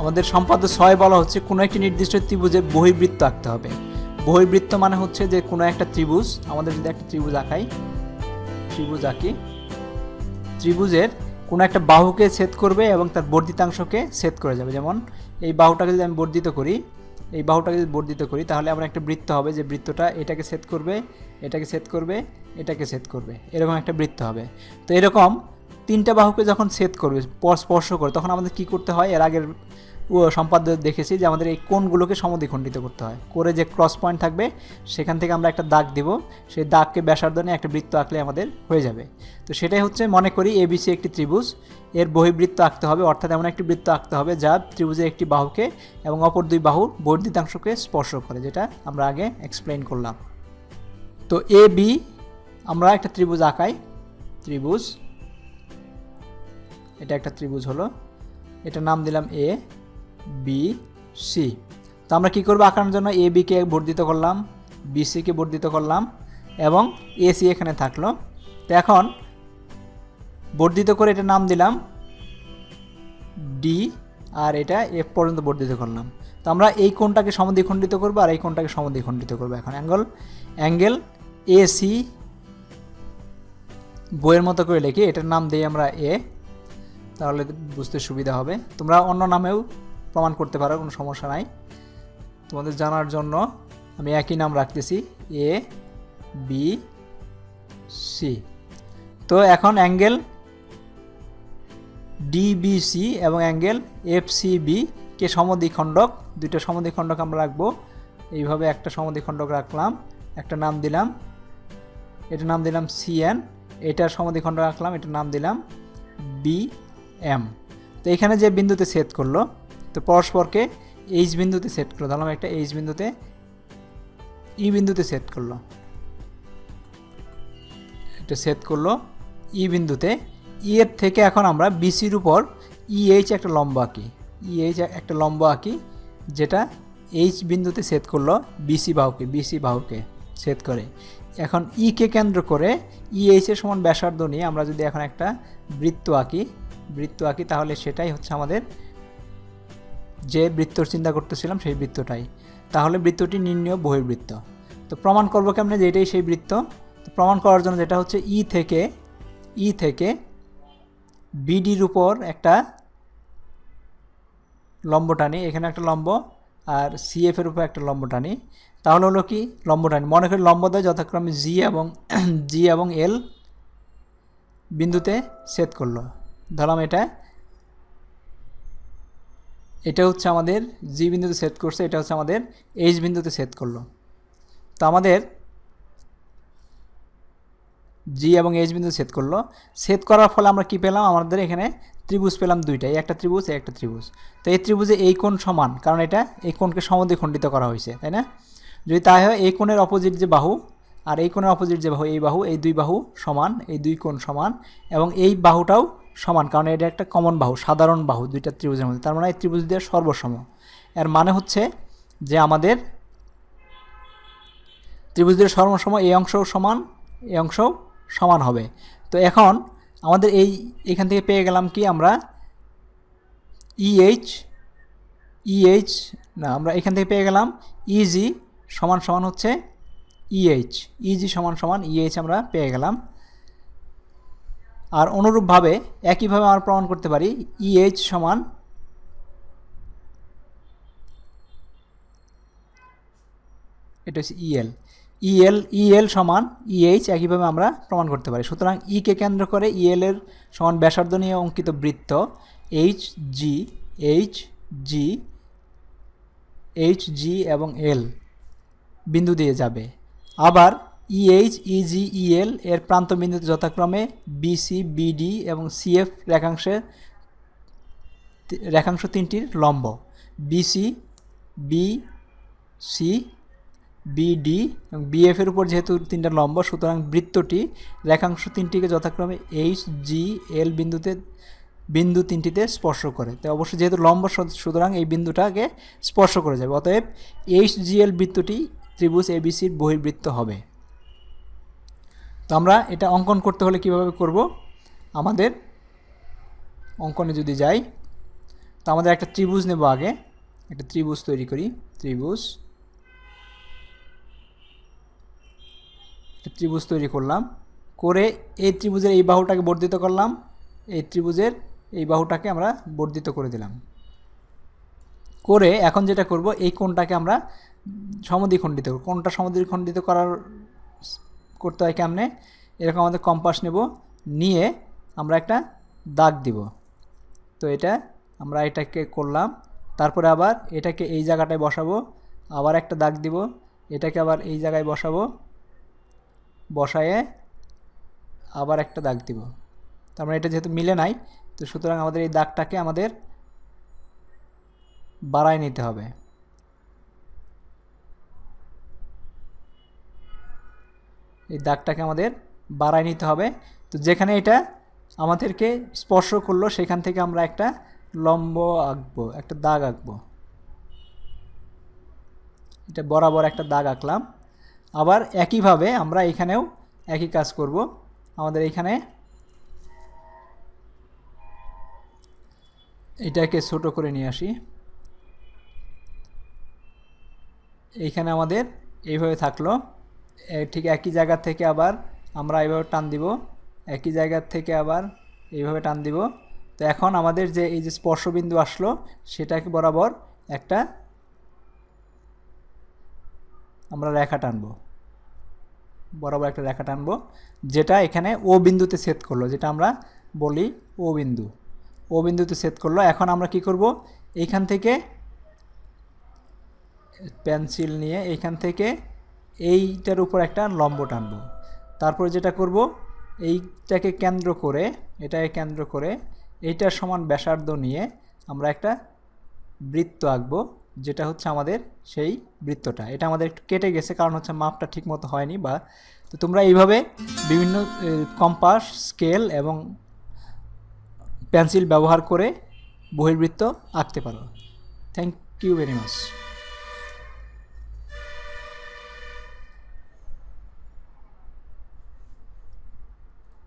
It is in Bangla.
আমাদের সম্পাদ্য ছয় বলা হচ্ছে, কোনো একটি নির্দিষ্ট ত্রিভুজের বহির্বৃত্ত আঁকতে হবে। বহির্বৃত্ত মানে হচ্ছে যে কোনো একটা ত্রিভুজ, আমাদের যদি একটা ত্রিভুজ আঁকাই, ত্রিভুজ আঁকি, ত্রিভুজের কোনো একটা বাহুকে ছেদ করবে এবং তার বর্ধিতাংশকে ছেদ করে যাবে। যেমন এই বাহুটাকে যদি আমি বর্ধিত করি, এই বাহুটাকে যদি বর্ধিত করি, তাহলে আমার একটা বৃত্ত হবে, যে বৃত্তটা এটাকে ছেদ করবে, এটাকে ছেদ করবে, এটাকে ছেদ করবে। এরকম একটা বৃত্ত হবে। তো এরকম তিনটা বাহুকে যখন ছেদ করবে পর স্পর্শ করে, তখন আমাদের কি করতে হয়? এর আগের সম্পাদ্য দেখেছি যে আমাদের এই কোণগুলোকে সমদ্বিখণ্ডিত করতে হয়। করে যে ক্রস পয়েন্ট থাকবে, সেখান থেকে আমরা একটা দাগ দিব। সেই দাগকে ব্যাসার্ধ নিয়ে একটা বৃত্ত আঁকলে আমাদের হয়ে যাবে। তো সেটাই হচ্ছে মনে করি এবিসি একটি ত্রিভুজ। এর বহিবৃত্ত আঁকতে হবে, অর্থাৎ এমন একটি বৃত্ত আঁকতে হবে যা ত্রিভুজের একটি বাহুকে এবং অপর দুই বাহুর বর্ধিতাংশকে স্পর্শ করে, যেটা আমরা আগে এক্সপ্লেন করলাম। তো এ বি আমরা একটা ত্রিভুজ আঁকাই। ত্রিভুজ। এটা একটা ত্রিভুজ হলো। এটা নাম দিলাম এ বি সি তো আমরা কী করব? আঁকানোর জন্য এ বিকে বর্ধিত করলাম বিসিকে বর্ধিত করলাম এবং এসি এখানে থাকল। তো এখন বর্ধিত করে এটা নাম দিলাম ডি আর এটা এফ পর্যন্ত বর্ধিত করলাম। তো আমরা এই কোণটাকে সমদ্বিখণ্ডিত করব আর এই কোণটাকে সমদ্বিখণ্ডিত করব। এখন অ্যাঙ্গল, অ্যাঙ্গেল এ সি বইয়ের মতো করে লিখি। এটার নাম দিই আমরা এ তাহলে বুঝতে সুবিধা হবে। তোমরা অন্য নামেও প্রমাণ করতে পারো, কোনো সমস্যা নাই। তোমাদের জানার জন্য আমি একই নাম রাখতেছি এ বি সি তো এখন অ্যাঙ্গেল ডিবিসি এবং অ্যাঙ্গেল এফসিবি কে সমদ্বিখণ্ডক, দুইটা সমদ্বিখণ্ডক আমরা রাখব। এইভাবে একটা সমদ্বিখণ্ডক রাখলাম, একটা নাম দিলাম, এটার নাম দিলাম সিএন এটার সমদ্বিখণ্ডক রাখলাম, এটার নাম দিলাম বি এম তো এখানে যে বিন্দুতে সেট করল তো পরস্পরকে এইচ বিন্দুতে সেট করল। ধরলাম একটা এইচ বিন্দুতে ই বিন্দুতে সেট করল। এটা সেট করল ই বিন্দুতে। ই এর থেকে এখন আমরা বিসির উপর ইএইচ একটা লম্বা আঁকি। ইএইচ একটা লম্বা আঁকি, যেটা এইচ বিন্দুতে সেট করল বিসি বাহুকে বিসি বাহুকে সেট করে। এখন ই কে কেন্দ্র করে ইএইচ এর সমান ব্যাসার্ধ নিয়ে আমরা যদি এখন একটা বৃত্ত আঁকি বৃত্ত আঁকি, তাহলে সেটাই হচ্ছে আমাদের যে বৃত্তর চিন্তা করতেছিলাম সেই বৃত্তটাই। তাহলে বৃত্তটি নির্ণয় বহির্বৃত্ত। তো প্রমাণ করব কেমনে যে এটাই সেই বৃত্ত? তো প্রমাণ করার জন্য যেটা হচ্ছে ই থেকে ই থেকে বিডির উপর একটা লম্ব টানি, এখানে একটা লম্ব আর সিএফের উপর একটা লম্ব টানি। তাহলে হলো কি? লম্ব টানি। মনে করি লম্ব দেয় যথাক্রমে জি এবং জি এবং এল বিন্দুতে সেট করল। ধরলাম এটা এটা হচ্ছে আমাদের জি বিন্দুতে সেট করছে, এটা হচ্ছে আমাদের এইচ বিন্দুতে সেট করল। তো আমাদের জি এবং এইচ বিন্দু সেট করল। সেট করার ফলে আমরা কি পেলাম? আমাদের এখানে ত্রিভুজ পেলাম দুইটা এই একটা ত্রিভুজ একটা ত্রিভুজ। তো এই ত্রিভুজে এই কোণ সমান, কারণ এটা এই কোণকে সমদ্বিখণ্ডিত করা হয়েছে, তাই না? যদি তাই হয়, এই কোণের অপোজিট যে বাহু আর এই কোণের অপোজিট যে বাহু, এই বাহু, এই দুই বাহু সমান, এই দুই কোণ সমান এবং এই বাহুটাও সমান, কারণ এটা একটা কমন বাহু, সাধারণ বাহু, দুইটা ত্রিভুজের মধ্যে। তার মানে এই ত্রিভুজ দিয়ে সর্বসম। এর মানে হচ্ছে যে আমাদের ত্রিভুজ দিয়ে সর্বসম, এই অংশও সমান, এই অংশও সমান হবে। তো এখন আমাদের এই, এখান থেকে পেয়ে গেলাম কি আমরা ইএইচ ইএইচ না, আমরা এখান থেকে পেয়ে গেলাম ইজি সমান সমান হচ্ছে ইএইচ ইজি সমান সমান ইএইচ আমরা পেয়ে গেলাম। আর অনুরূপভাবে একইভাবে আমরা প্রমাণ করতে পারি ইএইচ সমান এটা হচ্ছে ইএল ইএল ইএল সমান ইএইচ একইভাবে আমরা প্রমাণ করতে পারি। সুতরাং ইকে কেন্দ্র করে ইএল এর সমান ব্যাসার্ধ নিয়ে অঙ্কিত বৃত্ত H G H G H G এবং এল বিন্দু দিয়ে যাবে। আবার ইএইচ ইজি ইএল এর প্রান্ত বিন্দুতে যথাক্রমে বিসি বিডি এবং সিএফ রেখাংশের রেখাংশ তিনটির লম্ব। বিসি বি সি বিডি এবং বিএফ এর উপর যেহেতু তিনটা লম্ব, সুতরাং বৃত্তটি রেখাংশ তিনটিকে যথাক্রমে এইচ জি এল বিন্দুতে, বিন্দু তিনটিতে স্পর্শ করে। তো অবশ্যই যেহেতু লম্ব সুতরাং এই বিন্দুটাকে স্পর্শ করে যাবে। অতএব এইচ জি এল বৃত্তটি ত্রিভুজ এবিসির বহির্বৃত্ত হবে। তো আমরা এটা অঙ্কন করতে হলে কীভাবে করব? আমাদের অঙ্কনে যদি যাই, তো আমাদের একটা ত্রিভুজ নেব আগে। একটা ত্রিভুজ তৈরি করি। ত্রিভুজ। একটা ত্রিভুজ তৈরি করলাম। করে এই ত্রিভুজের এই বাহুটাকে বর্ধিত করলাম। এই ত্রিভুজের এই বাহুটাকে আমরা বর্ধিত করে দিলাম। করে এখন যেটা করব, এই কোণটাকে আমরা সমদ্বিখণ্ডিত কোণটা সমদ্বিখণ্ডিত করার করতে হয় কেমনে? এরকম আমাদের কম্পাস নেব, নিয়ে আমরা একটা দাগ দিব। তো এটা আমরা এটাকে করলাম, তারপরে আবার এটাকে এই জায়গাটায় বসাবো, আবার একটা দাগ দিব, এটাকে আবার এই জায়গায় বসাবো, বসায়ে আবার একটা দাগ দিব। তার মানে এটা যেহেতু মিলে নাই, তো সুতরাং আমাদের এই দাগটাকে আমাদের বাড়ায় নিতে হবে। এই দাগটাকে আমাদের বাড়ায় নিতে হবে। তো যেখানে এটা আমাদেরকে স্পর্শ করল, সেখান থেকে আমরা একটা লম্ব আঁকবো, একটা দাগ আঁকবো। এটা বরাবর একটা দাগ আঁকলাম। আবার একইভাবে আমরা এখানেও একই কাজ করব। আমাদের এখানে এটাকে ছোট করে নিয়ে আসি। এইখানে আমাদের এইভাবে থাকল। ঠিক একই জায়গা থেকে আবার আমরা এইভাবে টান দিব। একই জায়গা থেকে আবার এইভাবে টান দিব। তো এখন আমাদের যে এই যে স্পর্শবিন্দু আসলো, সেটাকে বরাবর একটা আমরা রেখা টানবো। বরাবর একটা রেখা টানবো, যেটা এখানে ও বিন্দুতে ছেদ করল, যেটা আমরা বলি ও বিন্দু। ও বিন্দুতে ছেদ করল, এখন আমরা কি করব? এইখান থেকে পেন্সিল নিয়ে এইখান থেকে এইটার উপর একটা লম্ব টানবো। তারপর যেটা করব, এইটাকে কেন্দ্র করে, এটাকে কেন্দ্র করে এইটার সমান ব্যাসার্ধ নিয়ে আমরা একটা বৃত্ত আঁকবো, যেটা হচ্ছে আমাদের সেই বৃত্তটা। এটা আমাদের একটু কেটে গেছে, কারণ হচ্ছে মাপটা ঠিক মতো হয়নি বা, তো তোমরা এইভাবে বিভিন্ন কম্পাস, স্কেল এবং পেন্সিল ব্যবহার করে বহির্বৃত্ত আঁকতে পারো। Thank you very much.